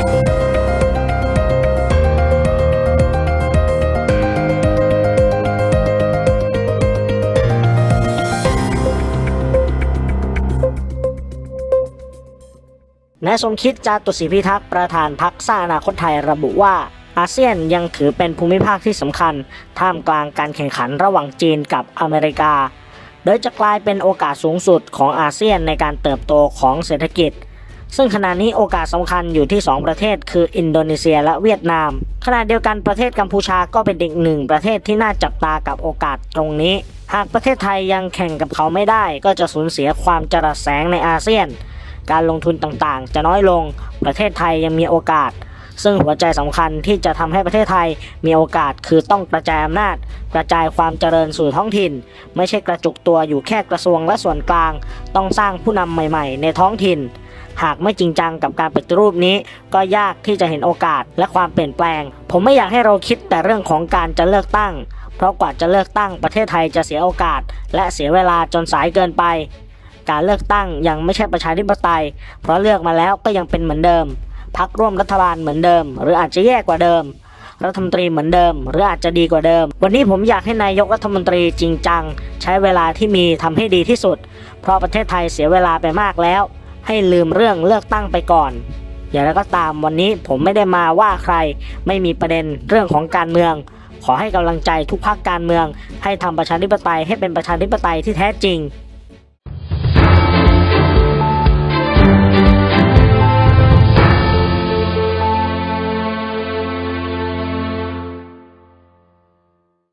นายสมคิดจาตุศรีพิทักษ์ประธานพรรคสร้างอนาคตไทยระบุว่า อาเซียนยังถือเป็นภูมิภาคที่สำคัญ ท่ามกลางการแข่งขันระหว่างจีนกับอเมริกา โดยจะกลายเป็นโอกาสสูงสุดของอาเซียนในการเติบโตของเศรษฐกิจ ซึ่งขณะนี้โอกาสสำคัญอยู่ที่ 2 ประเทศ คืออินโดนีเซียและเวียดนาม ขณะเดียวกันประเทศกัมพูชาก็เป็นอีกหนึ่งประเทศที่น่าจับตากับโอกาสตรงนี้ หากประเทศไทยยังแข่งกับเขาไม่ได้ ก็จะสูญเสียความจรัสแสงในอาเซียน การลงทุนต่างๆ จะน้อยลง ประเทศไทยยังมีโอกาส ซึ่งหัวใจสำคัญที่จะทำให้ประเทศไทยมีโอกาสคือต้องกระจายอำนาจ กระจายความเจริญสู่ท้องถิ่น ไม่ใช่กระจุกตัวอยู่แค่กระทรวงและส่วนกลาง ต้องสร้างผู้นำใหม่ ๆ ในท้องถิ่น หากไม่จริงจังกับการปฏิรูปนี้ ก็ยากที่จะเห็นโอกาสและความเปลี่ยนแปลง ผมไม่อยากให้เราคิดแต่เรื่องของการจะเลือกตั้ง เพราะกว่าจะเลือกตั้งประเทศไทยจะเสียโอกาส และเสียเวลาจนสายเกินไป การเลือกตั้งยังไม่ใช่ประชาธิปไตย เพราะเลือกมาแล้วก็ยังเป็นเหมือนเดิมพักร่วมรัฐบาลเหมือนเดิม หรืออาจจะแย่กว่าเดิมรัฐมนตรีเหมือนเดิม หรืออาจจะดีกว่าเดิม วันนี้ผมอยากให้นายกรัฐมนตรีจริงจัง ใช้เวลาที่มีทำให้ดีที่สุด เพราะประเทศไทยเสียเวลาไปมากแล้ว ให้ลืมเรื่องเลือกตั้งไปก่อน อย่างไรก็ตามวันนี้ผมไม่ได้มาว่าใครไม่มีประเด็นเรื่องของการเมือง ขอให้กำลังใจทุกพรรคการเมือง ให้ทำประชาธิปไตยให้เป็นประชาธิปไตยที่แท้จริง